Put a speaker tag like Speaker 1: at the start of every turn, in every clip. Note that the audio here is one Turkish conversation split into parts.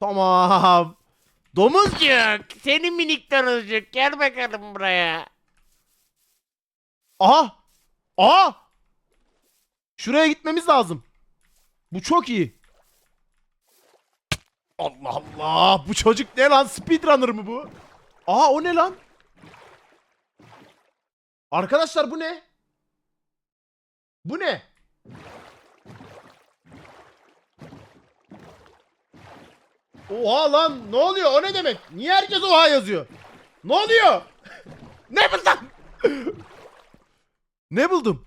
Speaker 1: Tamam. Domuzcuk. Senin minik domuzcuk. Gel bakalım buraya. Aha. Aha. Şuraya gitmemiz lazım. Bu çok iyi. Allah Allah. Bu çocuk ne lan? Speedrunner mı bu? Aha o ne lan? Arkadaşlar bu ne? Bu ne? Oha lan ne oluyor o ne demek? Niye herkes oha yazıyor? Ne oluyor? ne buldum? ne buldum?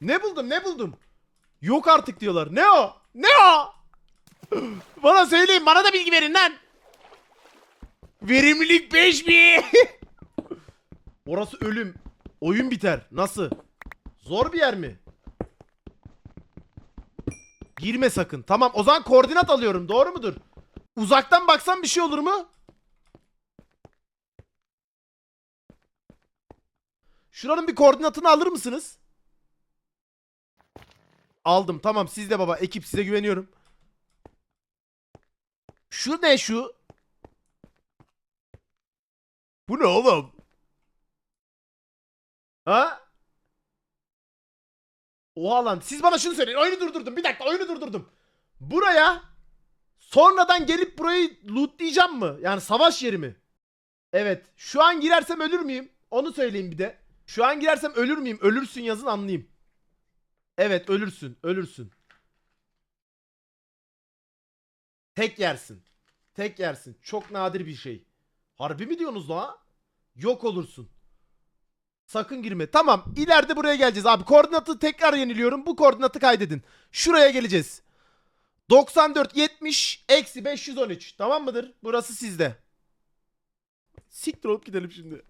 Speaker 1: Ne buldum ne buldum? Yok artık diyorlar. Ne o? Ne o? bana söyleyin bana da bilgi verin lan. Verimlilik 5000. Orası ölüm. Oyun biter. Nasıl? Zor bir yer mi? Girme sakın. Tamam o zaman koordinat alıyorum. Doğru mudur? Uzaktan baksam bir şey olur mu? Şuranın bir koordinatını alır mısınız? Aldım. Tamam siz de baba. Ekip size güveniyorum. Şu ne şu? Bu ne oğlum? Ha? Oha lan siz bana şunu söyleyin. Oyunu durdurdum. Bir dakika oyunu durdurdum. Buraya sonradan gelip burayı lootlayacağım mı? Yani savaş yeri mi? Evet. Şu an girersem ölür müyüm? Onu söyleyin bir de. Şu an girersem ölür müyüm? Ölürsün yazın anlayayım. Evet ölürsün. Ölürsün. Tek yersin. Tek yersin. Çok nadir bir şey. Harbi mi diyorsunuz la? Yok olursun. Sakın girme. Tamam. ileride buraya geleceğiz abi. Koordinatı tekrar yeniliyorum. Bu koordinatı kaydedin. Şuraya geleceğiz. 94 70 eksi 513. Tamam mıdır? Burası sizde. Siktir olup gidelim şimdi.